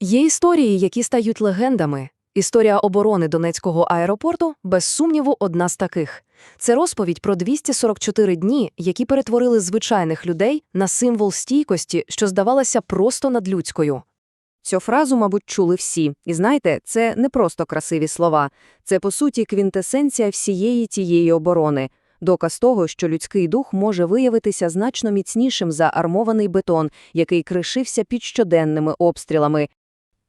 Є історії, які стають легендами. Історія оборони Донецького аеропорту, без сумніву, одна з таких. Це розповідь про 244 дні, які перетворили звичайних людей на символ стійкості, що здавалася просто надлюдською. Цю фразу, мабуть, чули всі. І знаєте, це не просто красиві слова. Це, по суті, квінтесенція всієї тієї оборони. Доказ того, що людський дух може виявитися значно міцнішим за армований бетон, який кришився під щоденними обстрілами.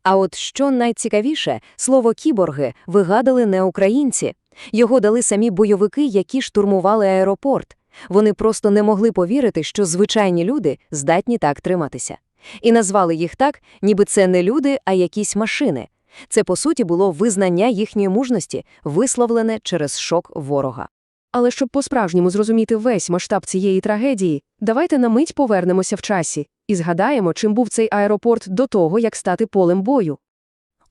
А от що найцікавіше, слово «кіборги» вигадали не українці. Його дали самі бойовики, які штурмували аеропорт. Вони просто не могли повірити, що звичайні люди здатні так триматися. І назвали їх так, ніби це не люди, а якісь машини. Це, по суті, було визнання їхньої мужності, висловлене через шок ворога. Але щоб по-справжньому зрозуміти весь масштаб цієї трагедії, давайте на мить повернемося в часі і згадаємо, чим був цей аеропорт до того, як стати полем бою.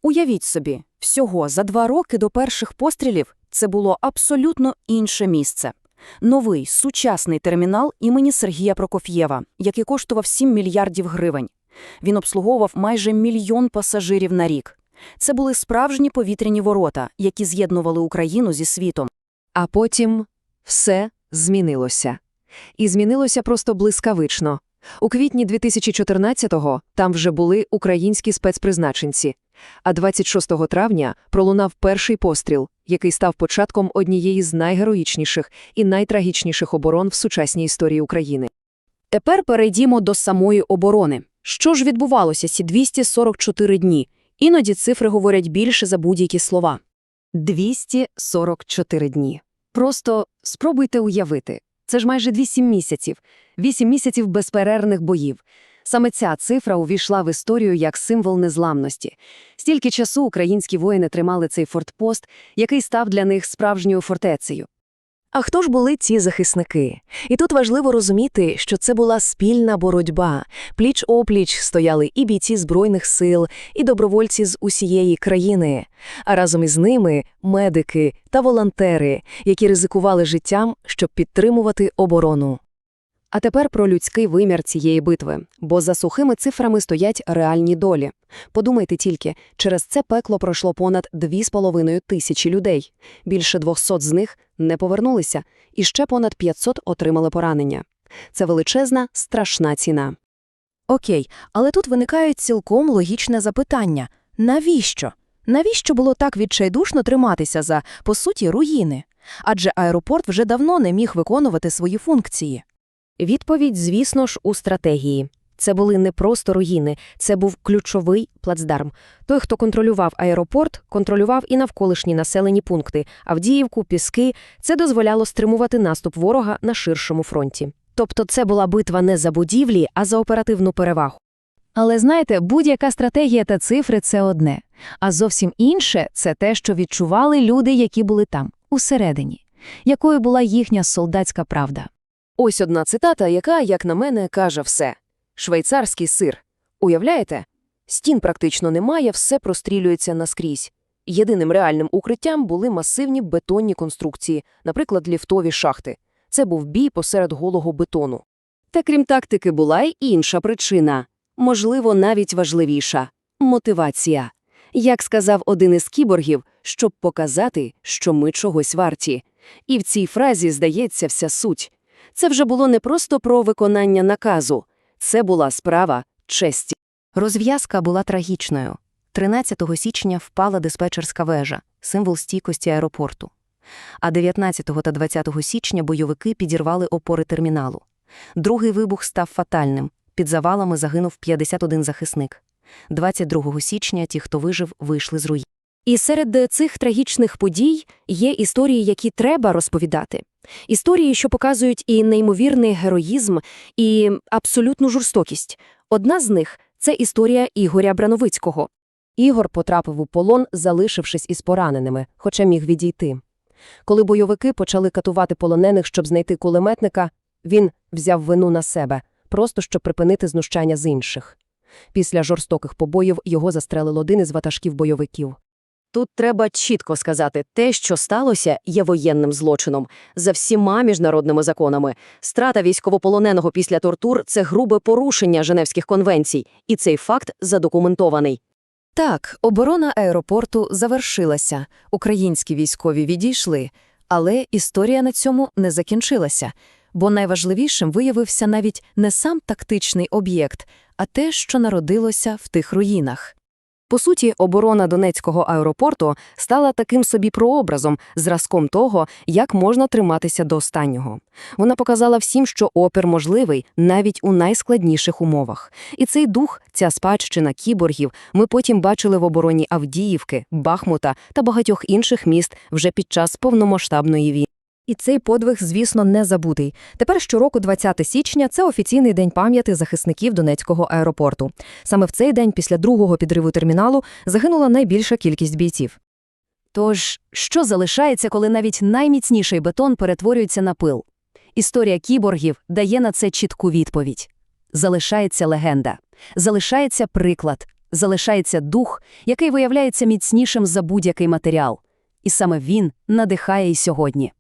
Уявіть собі, всього за два роки до перших пострілів це було абсолютно інше місце. Новий сучасний термінал імені Сергія Прокоф'єва, який коштував 7 мільярдів гривень. Він обслуговував майже мільйон пасажирів на рік. Це були справжні повітряні ворота, які з'єднували Україну зі світом. А потім все змінилося. І змінилося просто блискавично. У квітні 2014-го там вже були українські спецпризначенці, а 26 травня пролунав перший постріл, який став початком однієї з найгероїчніших і найтрагічніших оборон в сучасній історії України. Тепер перейдімо до самої оборони. Що ж відбувалося ці 244 дні? Іноді цифри говорять більше за будь-які слова. 244 дні. Просто спробуйте уявити. Це ж майже 8 місяців. 8 місяців безперервних боїв. Саме ця цифра увійшла в історію як символ незламності. Стільки часу українські воїни тримали цей фортпост, який став для них справжньою фортецею. А хто ж були ці захисники? І тут важливо розуміти, що це була спільна боротьба. Пліч-опліч стояли і бійці Збройних сил, і добровольці з усієї країни, а разом із ними медики та волонтери, які ризикували життям, щоб підтримувати оборону. А тепер про людський вимір цієї битви, бо за сухими цифрами стоять реальні долі. Подумайте тільки, через це пекло пройшло понад 2,5 тисячі людей. Більше 200 з них не повернулися, і ще понад 500 отримали поранення. Це величезна, страшна ціна. Окей, але тут виникає цілком логічне запитання. Навіщо? Навіщо було так відчайдушно триматися за, по суті, руїни? Адже аеропорт вже давно не міг виконувати свої функції. Відповідь, звісно ж, у стратегії. Це були не просто руїни, це був ключовий плацдарм. Той, хто контролював аеропорт, контролював і навколишні населені пункти, Авдіївку, Піски. Це дозволяло стримувати наступ ворога на ширшому фронті. Тобто це була битва не за будівлі, а за оперативну перевагу. Але знаєте, будь-яка стратегія та цифри це одне. А зовсім інше це те, що відчували люди, які були там, усередині. Якою була їхня солдатська правда? Ось одна цитата, яка, як на мене, каже все. Швейцарський сир. Уявляєте? Стін практично немає, все прострілюється наскрізь. Єдиним реальним укриттям були масивні бетонні конструкції, наприклад, ліфтові шахти. Це був бій посеред голого бетону. Та крім тактики була й інша причина. Можливо, навіть важливіша – мотивація. Як сказав один із кіборгів, щоб показати, що ми чогось варті. І в цій фразі здається вся суть. Це вже було не просто про виконання наказу. Це була справа честі. Розв'язка була трагічною. 13 січня впала диспетчерська вежа, символ стійкості аеропорту. А 19 та 20 січня бойовики підірвали опори терміналу. Другий вибух став фатальним. Під завалами загинув 51 захисник. 22 січня ті, хто вижив, вийшли з руїн. І серед цих трагічних подій є історії, які треба розповідати. Історії, що показують і неймовірний героїзм, і абсолютну жорстокість. Одна з них це історія Ігоря Брановицького. Ігор потрапив у полон, залишившись із пораненими, хоча міг відійти. Коли бойовики почали катувати полонених, щоб знайти кулеметника, він взяв вину на себе, просто щоб припинити знущання з інших. Після жорстоких побоїв його застрелив один із ватажків бойовиків. Тут треба чітко сказати, те, що сталося, є воєнним злочином за всіма міжнародними законами. Страта військовополоненого після тортур це грубе порушення Женевських конвенцій, і цей факт задокументований. Так, оборона аеропорту завершилася, українські військові відійшли, але історія на цьому не закінчилася, бо найважливішим виявився навіть не сам тактичний об'єкт, а те, що народилося в тих руїнах. По суті, оборона Донецького аеропорту стала таким собі прообразом, зразком того, як можна триматися до останнього. Вона показала всім, що опір можливий навіть у найскладніших умовах. І цей дух, ця спадщина кіборгів, ми потім бачили в обороні Авдіївки, Бахмута та багатьох інших міст вже під час повномасштабної війни. І цей подвиг, звісно, не забутий. Тепер щороку 20 січня – це офіційний день пам'яті захисників Донецького аеропорту. Саме в цей день після другого підриву терміналу загинула найбільша кількість бійців. Тож, що залишається, коли навіть найміцніший бетон перетворюється на пил? Історія кіборгів дає на це чітку відповідь. Залишається легенда, залишається приклад, залишається дух, який виявляється міцнішим за будь-який матеріал. І саме він надихає і сьогодні.